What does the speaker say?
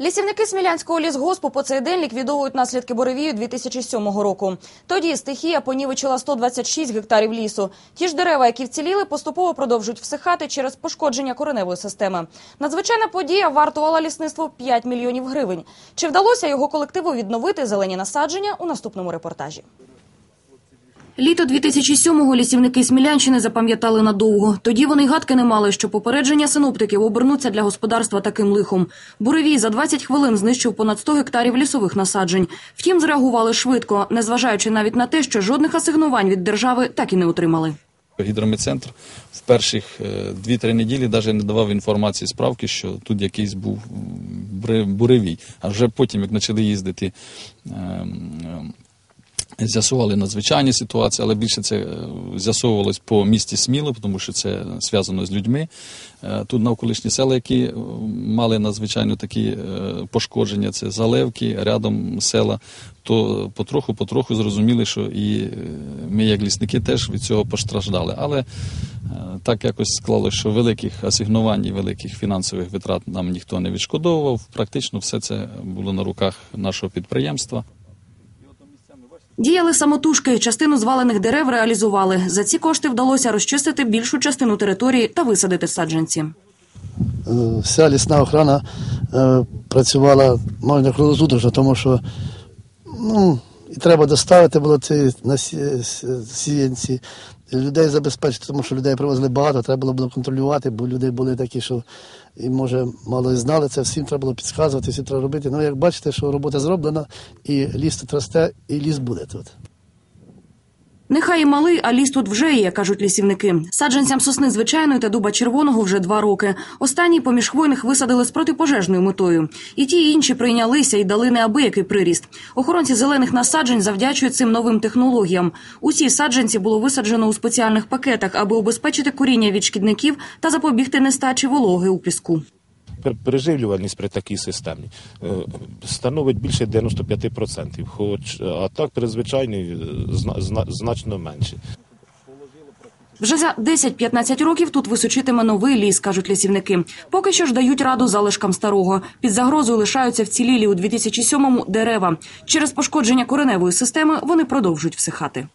Лісівники Смілянського лісгоспу по цей день ліквідовують наслідки буревію 2007 року. Тоді стихія понівечила 126 гектарів лісу. Ті ж дерева, які вціліли, поступово продовжують всихати через пошкодження кореневої системи. Надзвичайна подія вартувала лісництву 5 мільйонів гривень. Чи вдалося його колективу відновити зелені насадження у наступному репортажі? Літо 2007-го лісівники Смілянщини запам'ятали надовго. Тоді вони гадки не мали, що попередження синоптиків обернуться для господарства таким лихом. Буревій за 20 хвилин знищив понад 100 гектарів лісових насаджень. Втім, зреагували швидко, незважаючи навіть на те, що жодних асигнувань від держави так і не отримали. Гідрометцентр в перших е, 2-3 неділі навіть не давав інформації справки, що тут якийсь був буре- буревій. А вже потім, як почали їздити, ем, ем, з'ясували надзвичайні ситуації, але більше це е, з'ясовувалось по місті Сміло, тому що це зв'язано з людьми. Е, Тут навколишні села, які е, мали надзвичайно такі пошкодження, це Залевки, рядом села, то потроху-потроху зрозуміли, що і ми, як лісники, теж від цього постраждали. Але так якось склалося, що великих асигнувань і великих фінансових витрат нам ніхто не відшкодовував. Практично все це було на руках нашого підприємства. Діяли самотужки, частину звалених дерев реалізували. За ці кошти вдалося розчистити більшу частину території та висадити саджанці. Е, вся лісна охрана е, працювала майже круглосуточно, тому що ну, і треба доставити було ці на сіянці, людей забезпечити, тому що людей привозили багато, треба було контролювати, бо люди були такі, що і може мало і знали це, всім треба було підказувати, всім треба робити. Ну, як бачите, що робота зроблена, і ліс тут росте, і ліс буде тут. Нехай і малий, а ліс тут вже є, кажуть лісівники. Саджанцям сосни звичайної та дуба червоного вже два роки. Останній поміж хвойних висадили з протипожежною метою. І ті, і інші прийнялися і дали неабиякий приріст. Охоронці зелених насаджень завдячують цим новим технологіям. Усі саджанці було висаджено у спеціальних пакетах, аби обезпечити коріння від шкідників та запобігти нестачі вологи у піску. Пер- Переживлювальність при такій системі е, становить більше 95%, хоч а так при звичайній е, зна- зна- значно менше. Вже за 10-15 років тут височитиме новий ліс, кажуть лісівники. Поки що ж дають раду залишкам старого. Під загрозою лишаються вцілілі у 2007-му дерева. Через пошкодження кореневої системи вони продовжують всихати.